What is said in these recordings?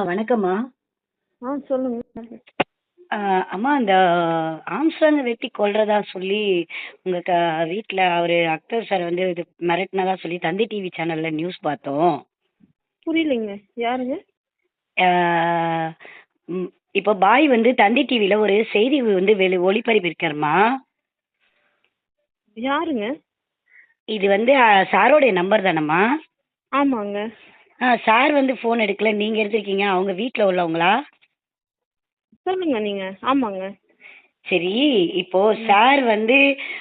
ஆ வணக்கம்மா. ஆ சொல்லுங்க. அம்மா அந்த ஆம்ஸ்ட்ராங்கை வெட்டி கொல்றதா சொல்லி உங்கள் க வீட்டில் அவர் அக்தர் சார் வந்து இது மிரட்டினதா சொல்லி தந்தி டிவி சேனலில் நியூஸ் பார்த்தோம். புரியலைங்க. யாருங்க? ம், இப்போ பாய் வந்து தந்தி டிவியில் ஒரு செய்தி வந்து வெளி ஒளிபரப்பியிருக்காருமா யாருங்க? இது வந்து சாரோடைய நம்பர் தானம்மா? ஆமாங்க. ஆ சார் வந்து ஃபோன் எடுக்கல. நீங்கள் எடுத்திருக்கீங்க. அவங்க வீட்டில் உள்ளவங்களா? சொல்லுங்க நீங்க. ஆமாங்க. சரி இப்போ சார் வந்து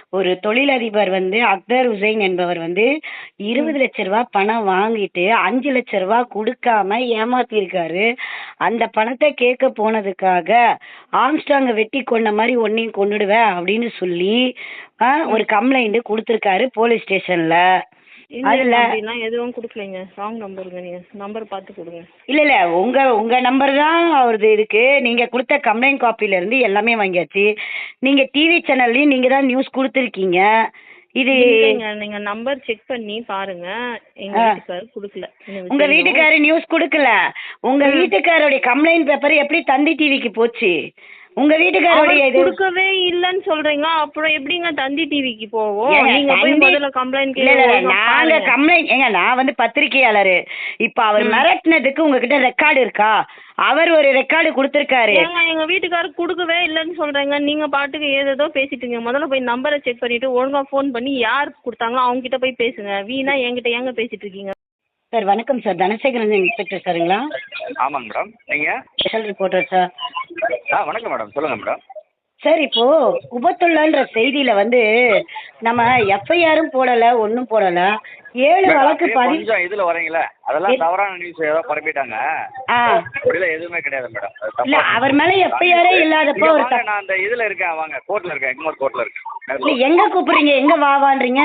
ஒரு தொழிலதிபர் வந்து அக்தர் ஹுசைன் என்பவர் வந்து இருபது லட்ச ரூபா பணம் வாங்கிட்டு அஞ்சு லட்ச ரூபா கொடுக்காம ஏமாத்திருக்காரு. அந்த பணத்தை கேட்க போனதுக்காக ஆம்ஸ்டாங்க வெட்டி கொன்ன மாதிரி ஒன்னையும் கொன்னுடுவேன் அப்படின்னு சொல்லி ஆ, ஒரு கம்ப்ளைண்ட் கொடுத்துருக்காரு போலீஸ் ஸ்டேஷன்ல. அதுல- அப்படிலாம் எதுவும் கொடுக்கலைங்க. ராங் நம்பருங்க நீங்க. நம்பர் பார்த்து கொடுங்க. இல்ல இல்ல. உங்க உங்க நம்பர் தான் அவரது இருக்கு நீங்க கொடுத்த கம்ப்ளைண்ட் காப்பில இருந்து எல்லாமே வாங்கியாச்சு. நீங்க டிவி சேனல்லையும் நீங்க தான் நியூஸ் கொடுத்துருக்கீங்க. இது இல்லைங்க. நீங்க நம்பர் செக் பண்ணி பாருங்க. எங்க ஆ. வீட்டுக்காரர் கொடுக்கல. எனக்கு உங்க தெரியும். வீட்டுக்காரு நியூஸ் கொடுக்கல. உங்க ம். வீட்டுக்காரோடைய கம்ப்ளைண்ட் பேப்பர் எப்படி தந்தி டிவிக்கு போச்சு? உங்க வீட்டுக்காரோடைய அவர் இது. கொடுக்கவே இல்லைன்னு சொல்றீங்க அப்புறம் எப்படிங்க தந்தி டிவிக்கு போவோம் ஏங்க, நீங்க போய் தந்தி- முதல்ல கம்ப்ளைண்ட் இல்ல இல்ல கேளுங்க. நாங்க கம்ப்ளைண்ட் ஏங்க நான் வந்து பத்திரிக்கையாளரு. இப்ப அவர். மிரட்டினதுக்கு உங்ககிட்ட ரெக்கார்டு இருக்கா? அவர் ஒரு ரெக்கார்டு கொடுத்திருக்காரு. ஏங்க எங்க வீட்டுக்காரர் கொடுக்கவே இல்லைன்னு சொல்றேங்க. நீங்க பாட்டுக்கு ஏதேதோ பேசிட்டீங்க. முதல்ல போய் நம்பரை செக் பண்ணிட்டு ஒழுங்கா ஃபோன் பண்ணி யார் கொடுத்தாங்களோ அவங்க கிட்ட போய் பேசுங்க. வீணா என்கிட்ட ஏங்க பேசிட்டு இருக்கீங்க? சார் வணக்கம் சார். தனசேகரன் இன்ஸ்பெக்டர் சாருங்களா? ஆமாங்க மேடம். நீங்கள் ஸ்பெஷல் ரிப்போர்ட்டர் சார். ஆ வணக்கம் மேடம். சொல்லுங்கள் மேடம். சார் இப்போ உபத்துள்ளன்ற செய்தியில வந்து நம்ம எஃப்ஐஆரும் போடல ஒன்றும் போடல. ஏழு வழக்கு பதிவு கொஞ்சம் இதில் வரீங்களே. அதெல்லாம்? தவறான நியூஸ் ஏதோ பரப்பிட்டாங்க. ஆ. அப்படிலாம் எதுவுமே கிடையாது மேடம். அது இல்ல அவர் மேல எஃப்ஐஆரே இல்லாதப்போ இங்க ஒரு வாங்க, நான் அந்த இதில் இருக்கேன் வாங்க. கோர்ட்டில் இருக்கேன் எக்மோர் கோர்ட்டில் இருக்கேன். இல்ல நேர்ல. எங்க கூப்பிடுறீங்க? எங்க வாவான்றீங்க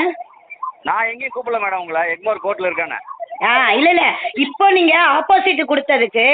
நான் எங்கேயும் கூப்பிடல மேடம் உங்களை. எக்மோர் கோர்ட்டில் இருக்கேன்னு. ஆ இல்ல இல்ல. இப்போ நீங்க ஆப்போசிட் கொடுத்ததுக்கு